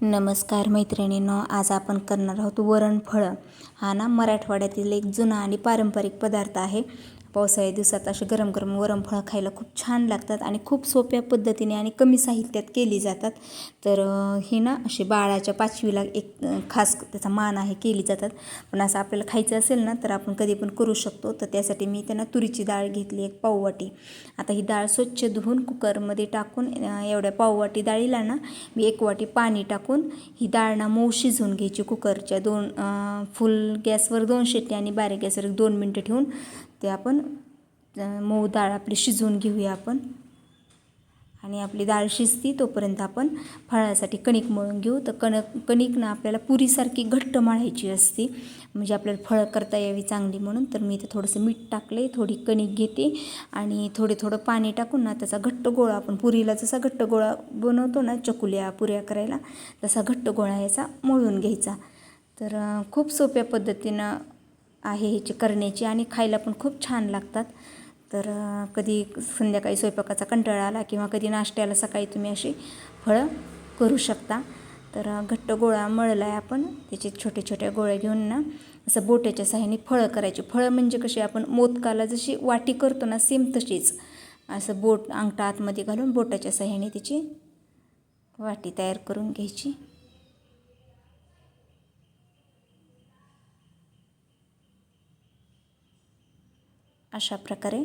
नमस्कार मैत्रिणींनो आज आपण करणार आहोत वरणफळं. हा ना मराठवाड्यातील एक जुना आणि पारंपरिक पदार्थ आहे. पावसाळ्या दिवसात असे गरम गरम वरम फळं खायला खूप छान लागतात आणि खूप सोप्या पद्धतीने आणि कमी साहित्यात केली जातात. तर हे ना अशी बाळाच्या पाचवीला एक खास त्याचा मान आहे केली जातात. पण असं आपल्याला खायचं असेल ना तर आपण कधी पण करू शकतो. तर त्यासाठी मी त्यांना तुरीची डाळ घेतली एक पाववाटी. आता ही डाळ स्वच्छ धुवून कुकरमध्ये टाकून एवढ्या पाववाटी डाळीला ना मी एक वाटी पाणी टाकून ही डाळ ना मऊ शिजवून घ्यायची कुकरच्या दोन फुल गॅसवर दोन शेट्टी आणि बारीक गॅसवर दोन मिनटं ठेवून ते आपण मऊ डाळ आपली शिजवून घेऊया आपण. आणि आपली डाळ शिजती तोपर्यंत आपण फळासाठी कणिक मळून घेऊ. तर कणक कणिक ना आपल्याला पुरीसारखी घट्ट मळायची असते. म्हणजे आपल्याला फळं करता यावी चांगली म्हणून. तर मी इथं थोडंसं मीठ टाकले थोडी कणिक घेते. आणि थोडे थोडं पाणी टाकून ना त्याचा घट्ट गोळा आपण पुरीला जसा घट्ट गोळा बनवतो ना चकुल्या पुऱ्या करायला तसा घट्ट गोळा याचा मळून घ्यायचा. तर खूप सोप्या पद्धतीनं आहे ह्याची करण्याची आणि खायला पण खूप छान लागतात. तर कधी संध्याकाळी स्वयंपाकाचा कंटाळा आला किंवा कधी नाश्त्याला सकाळी तुम्ही अशी फळं करू शकता. तर घट्ट गोळा मळला आहे आपण त्याचे छोटे छोटे गोळे घेऊन ना असं बोटाच्या साह्याने फळं करायची. फळं म्हणजे कशी आपण मोदकाला जशी वाटी करतो ना सेम तशीच. असं बोट अंगठा आतमध्ये घालून बोटाच्या साह्याने तिची वाटी तयार करून घ्यायची. अशा प्रकारे.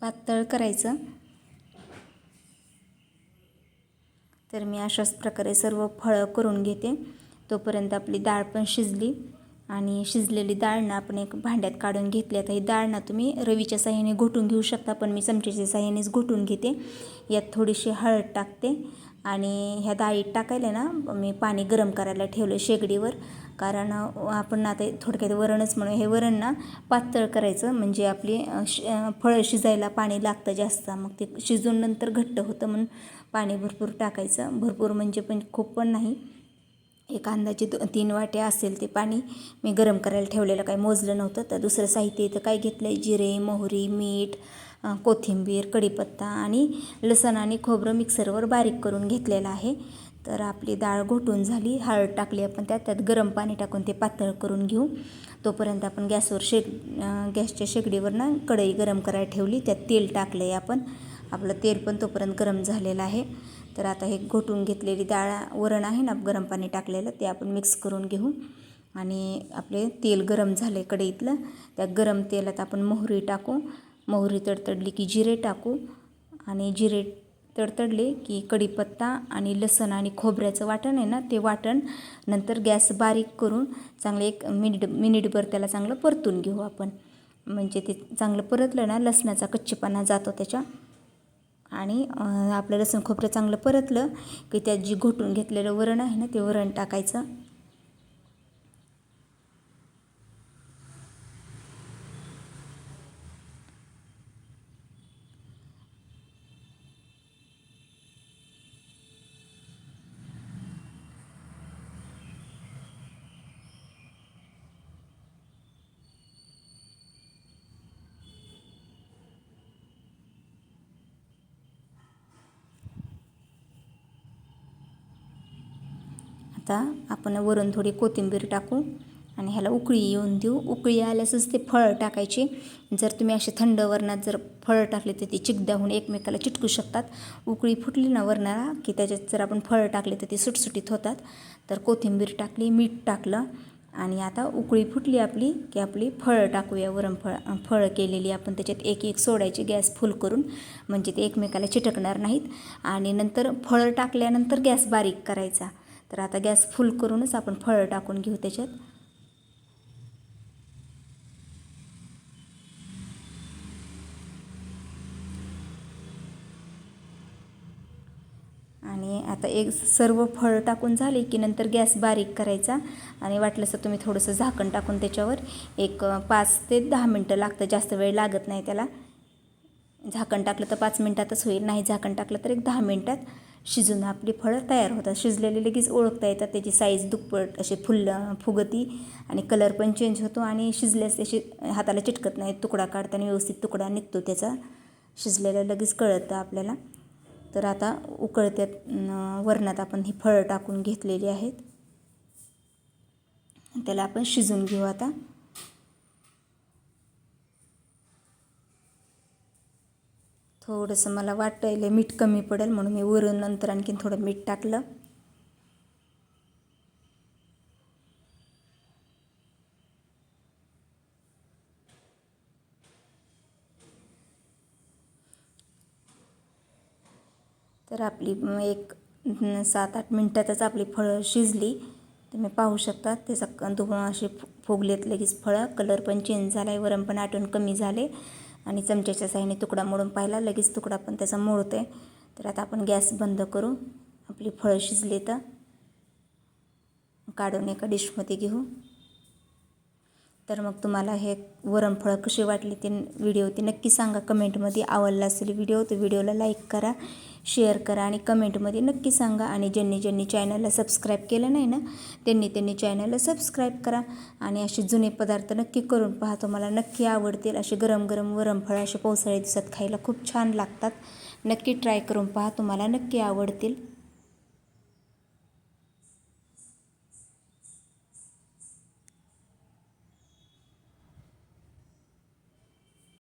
पातळ करायचं. तर मी अशाच प्रकारे सर्व फळं करून घेते. तोपर्यंत आपली डाळ पण शिजली. आणि शिजलेली डाळ ना आपण एक भांड्यात काढून घेतली. आता ही डाळ ना तुम्ही रवीच्या साह्याने घोटून घेऊ शकता पण मी चमच्याच्या साह्यानेच घोटून घेते. यात थोडीशी हळद टाकते आणि ह्या डाळीत टाकायला ना मी पाणी गरम करायला ठेवलं शेगडीवर. कारण आपण आता थोडक्यात वरणच म्हणून हे वरण ना पातळ करायचं. म्हणजे आपली अं, श फळं शिजायला पाणी लागतं जास्त. मग ते शिजून नंतर घट्ट होतं म्हणून पाणी भरपूर टाकायचं. भरपूर म्हणजे पण खूप पण नाही. एक अंदाजे दो तीन वाट्या असेल ते पाणी मी गरम करायला ठेवलेलं काही मोजलं नव्हतं. तर दुसरं साहित्य इथं काय घेतलं आहे जिरे मोहरी मीठ कोथिंबीर कढीपत्ता आणि लसण आणि खोबरं मिक्सरवर बारीक करून घेतलेलं आहे. तर आपली डाळ घोटून झाली. हळद टाकली आपण त्यात. त्यात गरम पाणी टाकून ते पातळ करून घेऊ. तोपर्यंत आपण गॅसवर शेग गॅसच्या शेगडीवर ना कढई गरम करायला ठेवली. त्यात तेल टाकलं आहे आपण. आपलं तेल पण तोपर्यंत गरम झालेलं आहे. तर आता हे घोटून घेतलेली डाळ वरण आहे ना गरम पाणी टाकलेलं ते आपण मिक्स करून घेऊ. आणि आपले तेल गरम झाले कढईतलं त्या गरम तेलात आपण मोहरी टाकू. मोहरी तडतडली की जिरे टाकू. आणि जिरे तडतडले की कढीपत्ता आणि लसण आणि खोबऱ्याचं वाटण आहे ना ते वाटण नंतर गॅस बारीक करून चांगले एक मिनिट मिनिटभर त्याला चांगलं परतून घेऊ आपण. म्हणजे ते चांगलं परतलं ना लसणाचा कच्चेपणा जातो त्याच्या. आणि आपलं लसूण खोबरं चांगलं परतलं की त्यात जी घोटून घेतलेलं वरण आहे ना ते वरण टाकायचं. आता आपण वरून थोडी कोथिंबीर टाकू आणि ह्याला उकळी येऊन देऊ. उकळी आल्यासच ते फळं टाकायची. जर तुम्ही असे थंड वरणात जर फळं टाकले तर ते चिकदाहून एकमेकाला चिटकू शकतात. उकळी फुटली ना वरणाला की त्याच्यात जर आपण फळं टाकले तर ते सुटसुटीत होतात. तर कोथिंबीर टाकली मीठ टाकलं आणि आता उकळी फुटली आपली की आपली फळं टाकूया. वरण फळ फळं केलेली आपण त्याच्यात एक एक सोडायची गॅस फुल करून. म्हणजे ते एकमेकाला चिटकणार नाहीत. आणि नंतर फळं टाकल्यानंतर गॅस बारीक करायचा. तर आता गॅस फुल करूनच आपण फळं टाकून घेऊ त्याच्यात. आणि आता एक सर्व फळं टाकून झाली की नंतर गॅस बारीक करायचा. आणि वाटलंसं तर तुम्ही थोडंसं झाकण टाकून त्याच्यावर एक पाच ते दहा मिनटं लागतं जास्त वेळ लागत नाही त्याला. झाकण टाकलं तर पाच मिनटातच होईल नाही झाकण टाकलं तर एक दहा मिनटात. शिजून आपली फळं तयार होतात. शिजलेली लगेच ओळखता येतात. त्याची साईज दुप्पट असे फुलं फुगती आणि कलर पण चेंज होतो आणि शिजल्यास त्याशी हाताला चिटकत नाही. तुकडा काढताना व्यवस्थित तुकडा निघतो त्याचा. शिजलेलं लगेच कळतं आपल्याला. तर आता उकळत्यात वरणात आपण ही फळं टाकून घेतलेली आहेत. त्याला आपण शिजून घेऊ आता. थोडंसं मला वाटायला मीठ कमी पडेल म्हणून मी वरून नंतर आणखीन थोडं मीठ टाकलं. तर आपली एक सात आठ मिनटातच आपली फळं शिजली. तुम्ही पाहू शकता त्याचा दो असे फुगलेत लगेच फळं. कलर पण चेंज झाला आहे वरण पण आटून कमी झाले. आणि चमच्याच्या साह्याने तुकडा मोडून पाहिला लगेच तुकडा पण त्याचा मोडतो आहे तर आता आपण गॅस बंद करू. आपली फळं शिजली तर. काढून एका डिशमध्ये घेऊ. तर मग तुम्हाला हे वरणफळं कशी वाटली ते व्हिडिओ ते नक्की सांगा. कमेंटमध्ये आवडला असेल व्हिडिओ तर व्हिडिओला लाईक करा शेअर करा आणि कमेंटमध्ये नक्की सांगा. आणि ज्यांनी ज्यांनी चॅनलला सबस्क्राईब केलं नाही ना त्यांनी त्यांनी चॅनलला सबस्क्राईब करा आणि असे जुने पदार्थ नक्की करून पहा. तुम्हाला नक्की आवडतील असे गरम गरम वरणफळं असे पावसाळ्या दिवसात खायला खूप छान लागतात. नक्की ट्राय करून पहा. तुम्हाला नक्की आवडतील.